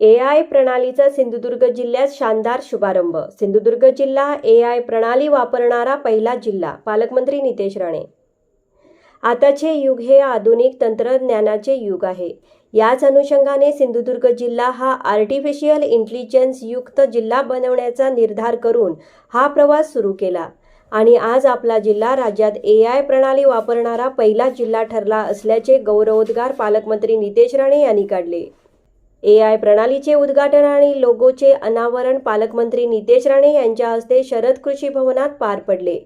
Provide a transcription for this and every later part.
ए I प्रणालीचा सिंधुदुर्ग जिल्ह्यात शानदार शुभारंभ. सिंधुदुर्ग जिल्हा ए आय प्रणाली वापरणारा पहिला जिल्हा पालकमंत्री नितेश राणे. आताचे युग हे आधुनिक तंत्रज्ञानाचे युग आहे. याच अनुषंगाने सिंधुदुर्ग जिल्हा हा आर्टिफिशियल इंटेलिजन्स युक्त जिल्हा बनवण्याचा निर्धार करून हा प्रवास सुरू केला. आणि आज आपला जिल्हा राज्यात ए आय प्रणाली वापरणारा पहिला जिल्हा ठरला असल्याचे गौरवोद्गार पालकमंत्री नितेश राणे यांनी काढले. ए आय प्रणालीचे उद्घाटन आणि लोगोचे अनावरण पालकमंत्री नितेश राणे यांच्या हस्ते शरद कृषी भवनात पार पडले.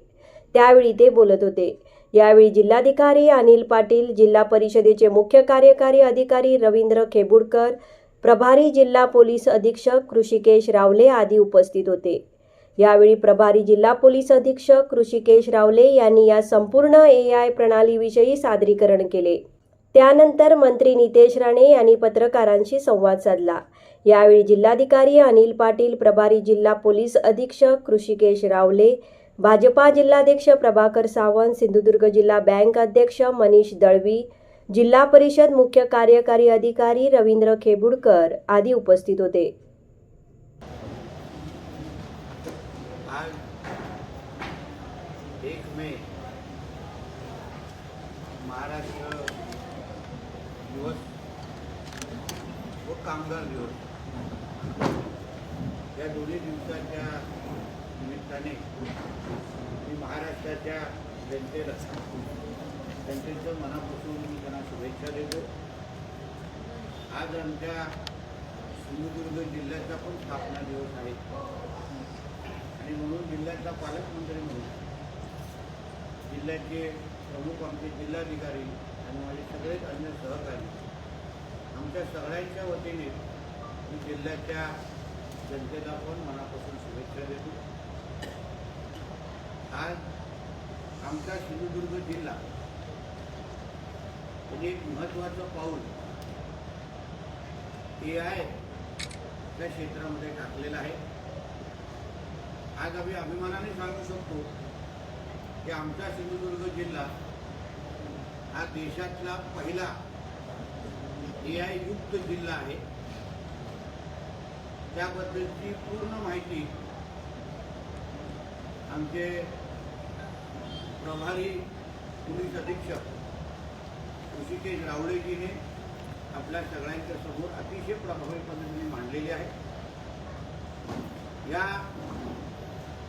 त्यावेळी ते बोलत होते. यावेळी जिल्हाधिकारी अनिल पाटील जिल्हा परिषदेचे मुख्य कार्यकारी अधिकारी रवींद्र खेबुडकर प्रभारी जिल्हा पोलीस अधीक्षक ऋषिकेश रावले आदी उपस्थित होते. यावेळी प्रभारी जिल्हा पोलीस अधीक्षक ऋषिकेश रावले यांनी या संपूर्ण ए आय प्रणालीविषयी सादरीकरण केले. त्यानंतर मंत्री नितेश राणे यांनी पत्रकारांशी संवाद साधला. यावेळी जिल्हाधिकारी अनिल पाटील प्रभारी जिल्हा पोलीस अधीक्षक ऋषिकेश रावले भाजपा जिल्हाध्यक्ष प्रभाकर सावंत सिंधुदुर्ग जिल्हा बँक अध्यक्ष मनीष दळवी जिल्हा परिषद मुख्य कार्यकारी अधिकारी रवींद्र खेबुडकर आदी उपस्थित होते. आज एक मे महाराष्ट्र दिवस. व कामगार दिवस. या दोन्ही दिवसाच्या निमित्ताने मी महाराष्ट्राच्या जनतेला जनतेचं मनापासून मी त्यांना शुभेच्छा देतो. आज आमच्या सिंधुदुर्ग जिल्ह्याचा पण स्थापना दिवस आहे. आणि म्हणून जिल्ह्याचा पालकमंत्री म्हणून जिल्ह्याचे प्रमुख आमचे जिल्हाधिकारी आणि माझे सगळेच अन्य सहकारी आमच्या सगळ्यांच्या वतीने मी जिल्ह्याच्या जनतेला पण मनापासून शुभेच्छा देतो. आज आमचा सिंधुदुर्ग जिल्हा म्हणजे एक महत्त्वाचं पाऊल ए आय त्या क्षेत्रामध्ये टाकलेलं आहे. आज आम्ही अभिमानाने सांगू शकतो की आमचा सिंधुदुर्ग जिल्हा हा देशातला पहिला ए आय युक्त जिल्हा आहे. त्याबद्दलची पूर्ण माहिती आमचे प्रभारी पोलीस अधीक्षक ऋषिकेश रावळेजीने आपल्या सगळ्यांच्या समोर अतिशय प्रभावी पद्धतीने मांडलेली आहे. या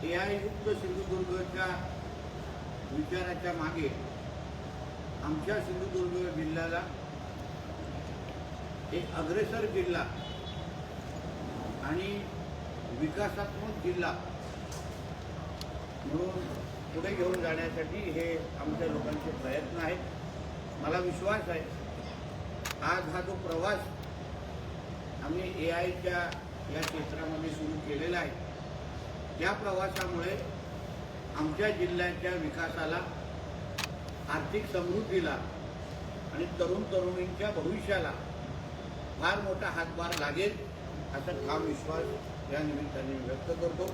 ए आय युक्त सिंधुदुर्गच्या विचाराच्या मागे आमच्या सिंधुदुर्ग जिल्ह्याला एक अग्रेसर जिल्हा आणि विकासात्मक जिल्हा म्हणून पुढे घेऊन जाण्यासाठी हे आमच्या लोकांचे प्रयत्न आहेत. मला विश्वास आहे आज हा जो प्रवास आम्ही ए आयच्या या क्षेत्रामध्ये सुरू केलेला आहे त्या प्रवासामुळे आमच्या जिल्ह्याच्या विकासाला आर्थिक समृद्धीला आणि तरुण तरुणींच्या भविष्याला फार मोठा हातभार लागेल असा ठाम विश्वास या निमित्ताने मी व्यक्त करतो.